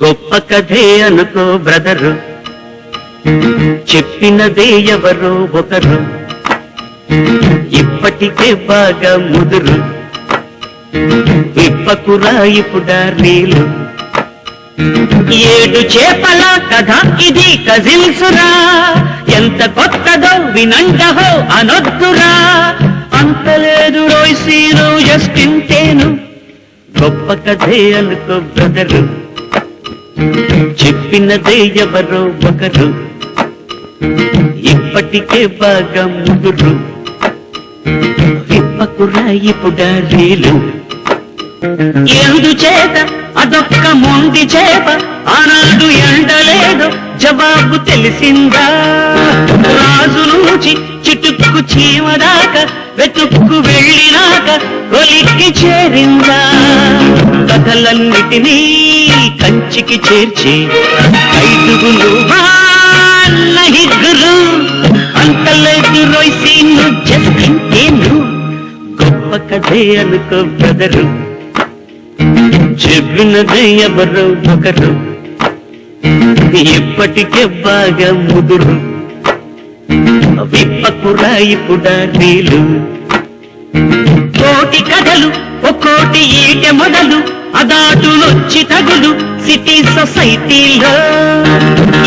గొప్ప కథే అనుకో బ్రదరు. చెప్పినదే ఎవరో ఒకరు. ఇప్పటికే బాగా ముదురు. విప్పకురా ఇప్పుడా నీళ్ళు ఏడు చేపల కథ ఇది కజిల్సురా. ఎంత కొత్తదో వినండహో అనొద్దురా. అంతలేదు రోయిసీను జస్టింటేను గొప్ప కథే అనుకో బ్రదరు. చెప్పినదే ఎవరో ఒకరు. ఇప్పటికే బాగా ముదురు. విప్పకురా ఇప్పుడా రీలు ఎందు చేత అదొక్క మొండి చేప ఆనాడు ఎండలేదు జవాబు తెలిసిందా? రాజు నుంచి చిటుక్కు చీమదాక వెతుక్కు వెళ్ళినాక కొలిక్కి చేరిందా? కథలన్నిటినీ కంచికి చేర్చి ఐదుగురు నహిగురు అంతలేదు రోయిసీను గొప్ప కథే అనుకో బ్రదరు. చెప్పినదే ఎవరు ఒకరు. ఎప్పటికే బాగా ముదురు విప్పకురా ఇప్పుడా నీళ్ళు కోటి కథలు ఒక్కోటి ఈట మొదలు. అదాటులొచ్చి తగులు సిటీ సొసైటీలో.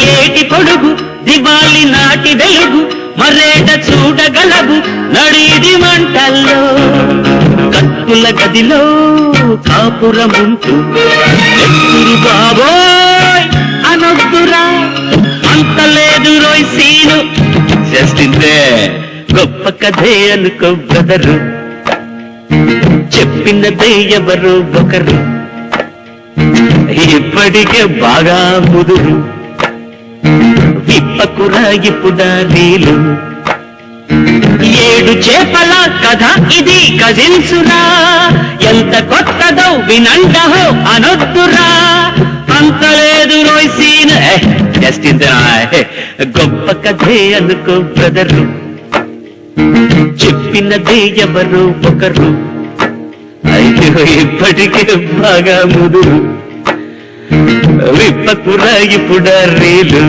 ఏటి పొడుగు దివాలి నాటి వెలుగు మరేట చూడగలవు నడిది మంటల్లో. కత్తుల గదిలో కాపురముంటూ. ఎత్తురు బాబోయ్ అనొద్దురా? అంత లేదు రోయ్ సీను. చేస్తుందే గొప్ప కథే అనుకో బ్రదరు. చెప్పినదే ఎవరు ఒకరు. ఇప్పటికే బాగా ముదురు విప్పకురా ఇప్పుడా నీళ్ళు ఏడు చేపల కథ ఇది కజిన్సురా ఎంత కొత్తదో వినండహో అనొద్దురా. అంత లేదు రోయిసీన్ జస్ట్ గొప్ప కథే అనుకో బ్రదరు. చెప్పినదే ఎవరు ఒకరు. అయ్యో ఇప్పటికే బాగా ముదురు. విప్పకురా ఇప్పుడా రీలు